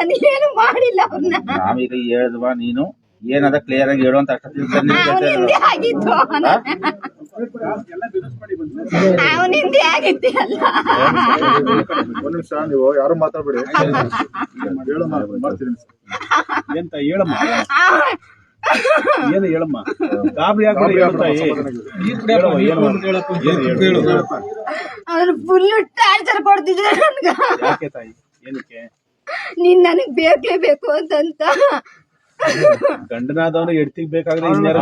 ನಾನು ಏನು ಮಾಡಿಲ್ಲ ಅವ್ರನ್ನ ನಾವೀಗ ಹೇಳಿದ್ವಾ ನೀನು? ಏನದ ಕ್ಲಿಯರ್ ಆಗಿ ಹೇಳು ಅಂತ ಅಷ್ಟೊತ್ತಿಗೆ ಅವನಿಂದೆ ಆಗಿತ್ತು ಅವನಿಂದೆ ಆಗಿತ್ತು ಅಲ್ಲ. ಒಂದ್ ನಿಮಿಷ ನೀವು ಯಾರು ಮಾತಾಡ್ಬೇಡಿ. ಮಾಡ್ತೀನಿ. ಎಂತ ಹೇಳಮ್ಮ? ಏನು ಹೇಳಮ್ಮ? ಗಾಬರಿ ಆಗ್ಬೇಡಿ ಹೇಳು ತಾಯಿ. ಹೇಳವ್ವ, ಏನು ಏನು ಹೇಳು? ಅವ್ರು ಫುಲ್ ಟಾರ್ಚರ್ ಕೊಡ್ತಿದ್ರು ನನ್ಗ. ಯಾಕೆ ತಾಯಿ? ಏನಕ್ಕೆ? ನೀನ್ ನನಗ್ ಬೇಕೇ ಬೇಕು ಅಂತಂತ. ಗಂಡನಾದವನು ಎಡ್ತಿಗ್ ಬೇಕಾದ್ರೆ ಇನ್ಯಾರು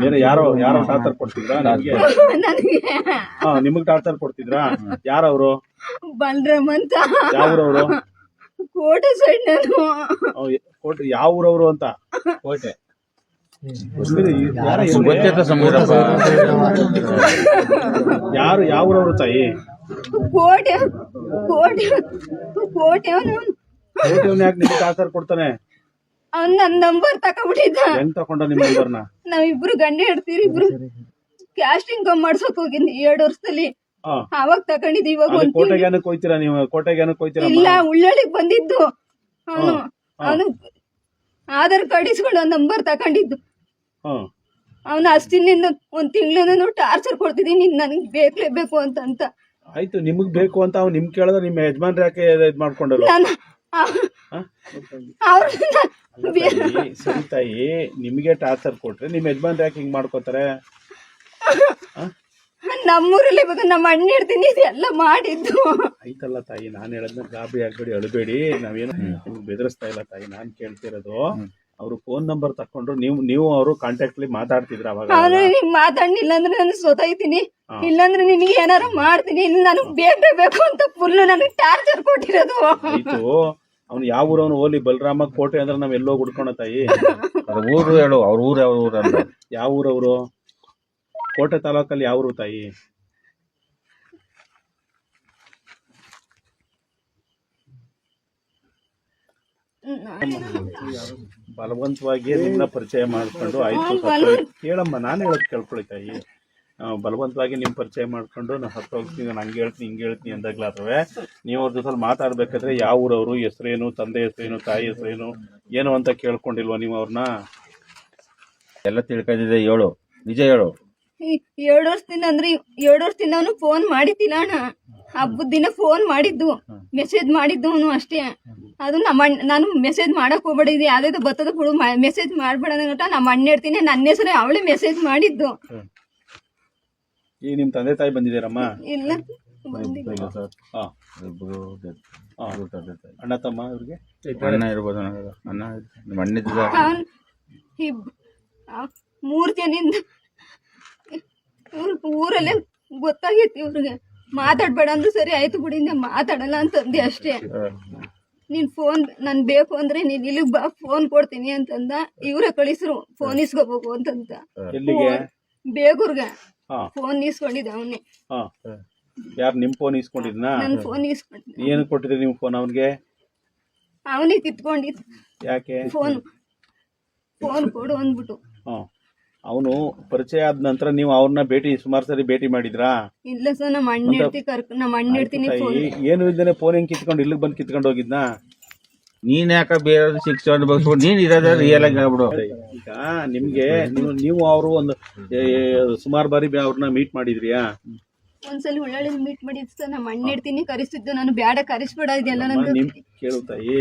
ಬೇರೆ ಯಾರೋ ಯಾರೋ ಟಾರ್ಚರ್ ಕೊಡ್ತಿದ್ರಾ ನನಗೆ ನನಗೆ. ಹಾ ನಿಮಗ್ ಟಾರ್ಚರ್ ಕೊಡ್ತಿದ್ರಾ ಯಾರವ್ರು? ಬಲರಾಮ್ ಅಂತ. ಯಾವ್ರವ್ರು? ಕೋಟೆ ಸೈಡ್ ನಾನು. ಕೋಟೆ ಯಾವ ಊರವ್ರು ಅಂತ? ಕೋಟೆ. ಯಾರು ಯಾವ್ರವ್ರು ಸಮೀರಪ್ಪ? ಯಾರು ಯಾವ ಊರವ್ರು ತಾಯಿ? ಕೋಟೆ ಕೋಟೆ ಕೋಟೆ ಅವನು. ಕೋಟೆವ್ನ ಯಾಕೆ ನಿಮ್ಗೆ ಟಾರ್ಚರ್ ಕೊಡ್ತಾನೆ? ಅವ್ನ್ ನನ್ ನಂಬರ್ ತಕೊಂಡ್ಬಿಟ್ಟಿದ್ದ ಹೆಂಗ್ ತಕೊಂಡ ನಿಮ್ ನಂಬರ್ನ ನಾವಿಬ್ರು ಗಂಡ ಹಿಡ್ತೀರಿ ಇಬ್ರು ಕ್ಯಾಸ್ಟಿಂಗ್ ಮಾಡ್ಸಕ್ ಹೋಗಿನಿ ಎರಡ್ ವರ್ಷದಲ್ಲಿ. ಅವಾಗ ತಕೊಂಡಿದ್ ಇವಾಗ ಅಲ್ಲಿ ಒಂದ್ ಕೋಟೆಗೆ ಏನಕ್ಕೆ ಹೋಯ್ತೀರಾ ನೀವು? ಕೋಟೆಗೆ ಏನಕ್ಕೆ ಹೋಯ್ತೀರಾ ಇಲ್ಲ ಉಳ್ಳಳಿಗ್ ಬಂದಿದ್ದು. ಅವನು ಅವನು ಆಧಾರ್ ಕಾರ್ಡ್ ಇಸ್ಕೊಂಡು ನಂಬರ್ ತಕೊಂಡಿದ್ದು ಹ್ಮ್ ಅವನು ಅಷ್ಟಿನಿಂದ ಒಂದ್ ತಿಂಗಳಿಂದ ಟಾರ್ಚರ್ ಕೊಡ್ತಿದೀನಿ ನೀನ್ ನನಗ್ ಬೇಕೇ ಅಂತ ಅಂತ. ಆಯ್ತು ನಿಮಗ್ ಬೇಕು ಅಂತ ಅವ್ನು ನಿಮ್ ಕೇಳಿದ್ರೆ ನಿಮ್ಮ ಯಜಮಾನ್ರ ಯಾಕೆ ಇದ್ ಮಾಡ್ಕೊಂಡರು ನಾನು ಅವ್ರನ್ನ ತಾಯಿ, ಸರಿ ತಾಯಿ ನಿಮ್ಗೆ ಟಾರ್ಚರ್ ಕೊಟ್ರೆ ನಿಮ್ ಯಜಮಾನ್ರ ಯಾಕೆ ಹಿಂಗ್ ಮಾಡ್ಕೋತಾರೆ? ನಮ್ಮೂರಲ್ಲಿ ಇವಾಗ ನಮ್ಮ ಅಣ್ಣ ಇರ್ತೀನಿ ಇದೆಲ್ಲ ಮಾಡಿದ್ದು. ಆಯ್ತಲ್ಲ ತಾಯಿ ನಾನು ಹೇಳದ್ನ ಗಾಬರಿ ಆಗ್ಬೇಡಿ ಅಳಬೇಡಿ. ನಾವೇನು ನಿಮ್ಗೆ ಬೆದರಿಸ್ತಾ ಇಲ್ಲ ತಾಯಿ ನಾನ್ ಕೇಳ್ತಿರೋದು. ಅವ್ರು ಫೋನ್ ನಂಬರ್ ತಕೊಂಡ್ರು ನೀವು ನೀವು ಅವರು ಕಾಂಟ್ಯಾಕ್ಟ್ ಅಲ್ಲಿ ಮಾತಾಡ್ತಿದ್ರ ಅವಾಗ ಮಾತಾಡ್ಲಿಲ್ಲ ಅಂದ್ರೆ ನಾನು ಸೊತೈತೀನಿ ಇಲ್ಲಾಂದ್ರೆ ನಿಮಗೆ ಏನಾರು ಮಾಡ್ತೀನಿ. ಇಲ್ಲ ನನಗ್ ಬೇಕೇ ಬೇಕು ಅಂತ ಫುಲ್ ನನಗೆ ಟಾರ್ಚರ್ ಕೊಟ್ಟಿರೋದು. ಆಯ್ತು. ಅವ್ನು ಯಾವ ಊರವನು ಹೋಲಿ ಬಲರಾಮ ಕೋಟೆ ಅಂದ್ರೆ ನಾವ್ ಎಲ್ಲೋ ಹುಡ್ಕೋಣ ತಾಯಿ? ಊರು ಹೇಳು. ಅವ್ರ ಊರು ಯಾವ ಊರು ಅಂತ ಯಾವ ಊರವರು? ಕೋಟೆ ತಾಲೂಕಲ್ಲಿ ಯಾವ ಊರು ತಾಯಿ? ಬಲವಂತವಾಗಿ ನಿನ್ನ ಪರಿಚಯ ಮಾಡ್ಕೊಂಡು ಆಯ್ತು. ಕೇಳಮ್ಮ ನಾನು ಹೇಳೋದು ಕೇಳ್ಕೊಳ್ಳಿ ತಾಯಿ. ಬಲವಂತವಾಗಿ ನಿಮ್ಮ ಪರಿಚಯ ಮಾಡ್ಕೊಂಡು ನಾನು ಹತ್ತು ಹೋಗ್ತೀನಿ ನಾನು ಹಂಗೆ ಹೇಳ್ತೀನಿ ಹಿಂಗೆ ಹೇಳ್ತೀನಿ ಅಂದಾಗ್ಲಾದ್ರೆ ನೀವು ಅವ್ರ ಜೊತೆ ಮಾತಾಡ್ಬೇಕಾದ್ರೆ ಯಾವ ಊರವರು ಹೆಸರೇನು ತಂದೆ ಹೆಸರೇನು ತಾಯಿ ಹೆಸರೇನು ಏನು ಅಂತ ಕೇಳ್ಕೊಂಡಿಲ್ವಾ ನೀವು ಅವ್ರನ್ನ ಎಲ್ಲ ತಿಳ್ಕೊಂಡಿದೆ ಹೇಳು. ನಿಜ ಹೇಳು. ಎರಡು ಎರಡ್ ವರ್ಷದಿಂದ ಅಂದ್ರೆ ಎರಡು ವರ್ಷದಿಂದ ಅವನು ಫೋನ್ ಮಾಡಿದ್ದಿಲ್ಲ ಅಣ್ಣ. ಹಬ್ಬದ ದಿನ ಫೋನ್ ಮಾಡಿದ್ದು ಮೆಸೇಜ್ ಮಾಡಿದ್ದು ಅವನು ಅಷ್ಟೇ. ಅದು ನಮ್ಮ ಅಣ್ಣ ನಾನು ಮೆಸೇಜ್ ಮಾಡಕ್ ಹೋಗ್ಬೇಡಿದ್ದೆ ಯಾವ್ದಾದ್ರು ಬತ್ತದ ಬಿಡು ಮೆಸೇಜ್ ಮಾಡ್ಬೇಡ ಅನ್ನೋ ನಮ್ಮ ಅಣ್ಣ ಇರ್ತೀನಿ. ನನ್ನ ಹೆಸರು ಅವಳೇ ಮೆಸೇಜ್ ಮಾಡಿದ್ದು. ಈ ನಿಮ್ ತಂದೆ ತಾಯಿ ಬಂದಿದ್ದೀರಮ್ಮ? ಇಲ್ಲ. ಬಂದಿಲ್ಲ. ಹಾ. ಇಬ್ರು death. ಹಾ. ತಂದೆ ತಾಯಿ. ಅಣ್ಣ ತಮ್ಮ ಇವ್ರಿಗೆ? ಅಣ್ಣ ಇರ್ಬೋದು ನನಗೆ. ಅಣ್ಣ ನಿಮ್ಮ ಅಣ್ಣಿದ್ದ ಅವ್ನ್ ಇಬ್- ಆ ಮೂರ್ ಜನಿಂದ ಇವ್ರ ಊರಲ್ಲೇ ಗೊತ್ತಾಗೈತಿ ಇವ್ರಿಗೆ. ಮಾತಾಡ್ಬೇಡ ಅಂದ್ರೆ ಸರಿ ಆಯ್ತು ಬಿಡಿ ನಾ ಮಾತಾಡಲ್ಲ ಅಂತಂದೆ ಅಷ್ಟೇ. ನೀನ್ ಫೋನ್ ನನ್ ಬೇಕು ಅಂದ್ರೆ ನೀನ್ ಇಲ್ಲಿಗೆ ಬಾ ಫೋನ್ ಕೊಡ್ತೀನಿ ಅಂತಂದ ಇವ್ರ ಕಳಿಸ್ರು ಫೋನ್ ಇಸ್ಕೋಬೇಕು ಅಂತಂತ. ಎಲ್ಲಿಗೆ? ಬೇಗೂರ್ಗೆ. ಫೋನ್ ಇಸ್ಕೊಂಡಿದ್ದೆ ಅವನೇ. ಹಾ. ಯಾರು ನಿಮ್ ಫೋನ್ ಇಸ್ಕೊಂಡಿದ್ನಾ? ನನ್ ಫೋನ್ ಇಸ್ಕೊಂಡಿದ್ದೆ. ಏನು ಕೊಟ್ಟಿದ್ರಿ ನೀವು ಫೋನ್ ಅವನಿಗೆ? ಅವನೇ ಯಾಕೆ? ಫೋನ್ ಫೋನ್ ಕೊಡು ಅಂದ್ಬಿಟ್ಟು. ಹಾ. ಅವನು ಪರಿಚಯ ಆದ ನಂತರ ನೀವು ಅವ್ರನ್ನ ಭೇಟಿ ಸುಮಾರು ಸರಿ ಭೇಟಿ ಮಾಡಿದ್ರಾ? ಇಲ್ಲ ಸರ್ ನಮ್ಮ ಅಣ್ಣ ಇರ್ತಿ ಕರ್ಕ ನಮ್ಮ ಅಣ್ಣ ತಾಯಿ, ಏನು ಇಲ್ದೇನೆ ಫೋನ್ ಹೆಂಗ್ ಕಿತ್ಕೊಂಡು ಇಲ್ಲಿಗೆ ಬಂದು ಕಿತ್ಕೊಂಡು ಹೋಗಿದ್ನಾ? ನೀನ್ ಯಾಕ ಬೇರೆ ಶಿಕ್ಷಣ ಬಗ್ಸ್ಬಿಟ್ಟು ನೀನ್ ಇರೋದ ರಿಯಲ್ ಆಗಿ ಹೇಳ್ಬಿಡು ಈಗ ನಿಮ್ಗೆ ನೀವು ನೀವು ಅವರು ಒಂದು ಸುಮಾರು ಬಾರಿ ಬೆ- ಅವ್ರನ್ನ ಮೀಟ್ ಮಾಡಿದ್ರಿಯಾ? ಒಂದ್ಸಲ ಉಳ್ಳಾಳಿ ಮೀಟ್ ಮಾಡಿದ್ ಸರ್ ನಮ್ಮ ಅಣ್ಣ ಇರ್ತೀನಿ ಕರೆಸ್ತಿದ್ದು. ನಾನು ಬೇಡ ಕರೆಸ್ಬೇಡ ಇದೆಲ್ಲ ನನ್ಗೆ ನಿಮ್ ಕೇಳು ತಾಯಿ.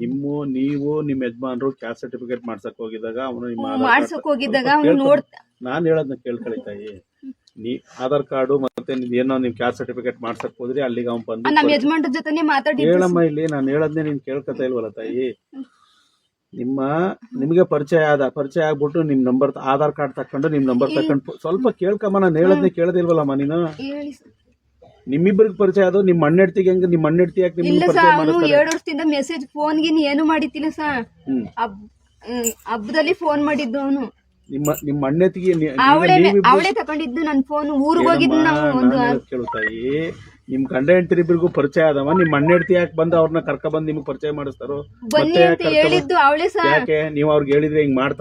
ನಿಮ್ಮ ನೀವು ನಿಮ್ ಯಜಮಾನ್ರು ಕ್ಯಾಸ್ಟ್ ಸರ್ಟಿಫಿಕೇಟ್ ಮಾಡ್ಸಕ್ ಹೋಗಿದಾಗ ಅವನು ನಿಮ್ಮ ಆಧಾರ್ ಕಾರ್ಡ್ ಮಾಡ್ಸಕ್ ಹೋಗಿದ್ದಾಗ ಅವ್ನು ಕೇಳ್ಕೊ- ನೋಡ್ ನಾನ್ ಹೇಳೋದ್ನ ಕೇಳ್ಕೊಳ್ಳಿ ತಾಯಿ. ನೀ ಆಧಾರ್ ಕಾರ್ಡು ಮತ್ತೆ ಏನೋ ನೀವು ಕ್ಯಾಸ್ಟ್ ಸರ್ಟಿಫಿಕೇಟ್ ಮಾಡ್ಸಕ್ ಹೋದ್ರಿ ಅಲ್ಲಿಗೆ ಅವ್ನು ಬಂದು ಯಜಮಾನ್ರ ಜೊತೆನೆ ಹೇಳಮ್ಮ ಇಲ್ಲಿ ನಾನು ಹೇಳದ್ನೇ ನೀನ್ ಕೇಳ್ಕೊತಾ ಇಲ್ವಲ್ಲ ತಾಯಿ? ನಿಮ್ಮ ನಿಮ್ಗೆ ಪರಿಚಯ ಆದ ಪರಿಚಯ ಆಗ್ಬಿಟ್ಟು ನಿಮ್ ನಂಬರ್ ಆಧಾರ್ ಕಾರ್ಡ್ ತಕೊಂಡು ನಿಮ್ ನಂಬರ್ ತಕೊಂಡು ಸ್ವಲ್ಪ ಕೇಳ್ಕಮ್ಮ ನಾನು ಹೇಳದ್ನೇ ಕೇಳದಿಲ್ವಲ್ಲಮ್ಮ ನೀನು? ಹೇಳಿ ಸರ್. ನಿಮ್ಮಿಬ್ಬರಿಗೆ ಪರಿಚಯ ಅದು ನಿಮ್ಮ ಅಣ್ಣೆಡ್ತಿಗೆ ಹೆಂಗ ನಿಮ್ಮ ಅಣ್ಣೆಡ್ತಿ ಯಾಕೆ ನಿಮ್ಮ ಇಲ್ಲ ಪರಿಚಯ ಸರ್ ಅವನು ಮಾಡಿಸ್ತಾರೆ? ಎರಡು ವರ್ಷದಿಂದ ಮೆಸೇಜ್ ಫೋನ್ಗೆ ಏನು ಮಾಡಿತಿಲ್ಲ ಸರ್. ಹ್ಮ್. ಹಬ್ ಹ್ಮ್, ಹಬ್ಬದಲ್ಲಿ ಫೋನ್ ಮಾಡಿದ್ದು ಅವನು. ನಿಮ್ಮ ನಿಮ್ಮ ಅಣ್ಣೆತ್ತಿಗೆ ಅವಳೇ ಅವಳೇ ತಕೊಂಡಿದ್ದು ನನ್ ಫೋನ್ ಊರಿಗೆ ಹೋಗಿದ್ದು ನಾವು ಒಂದು ನಾನ್ ಕೇಳು ತಾಯಿ ನಿಮ್ ಗಂಡ ಹೆಂಡತಿರಿಬ್ರಿಗೂ ಪರಿಚಯ ಆದವ ನಿಮ್ ಅಣ್ಣೆಡ್ತಿ ಯಾಕೆ ಬಂದು ಅವ್ರನ್ನ ಕರ್ಕ ಬಂದ್ ನಿಮ್ಗೆ ಪರಿಚಯ ಮಾಡಿಸ್ತಾರೋ? ಬನ್ನಿ ಮತ್ತೆ ಅಂತ ಯಾಕೆ ಕರ್ಕ ಹೇಳಿದ್ದು ಅವಳೇ ಸರ್. ಯಾಕೆ? ನೀವು ಅವ್ರಿಗೆ ಹೇಳಿದ್ರೆ ಹಿಂಗ್ ಮಾಡ್ತಾ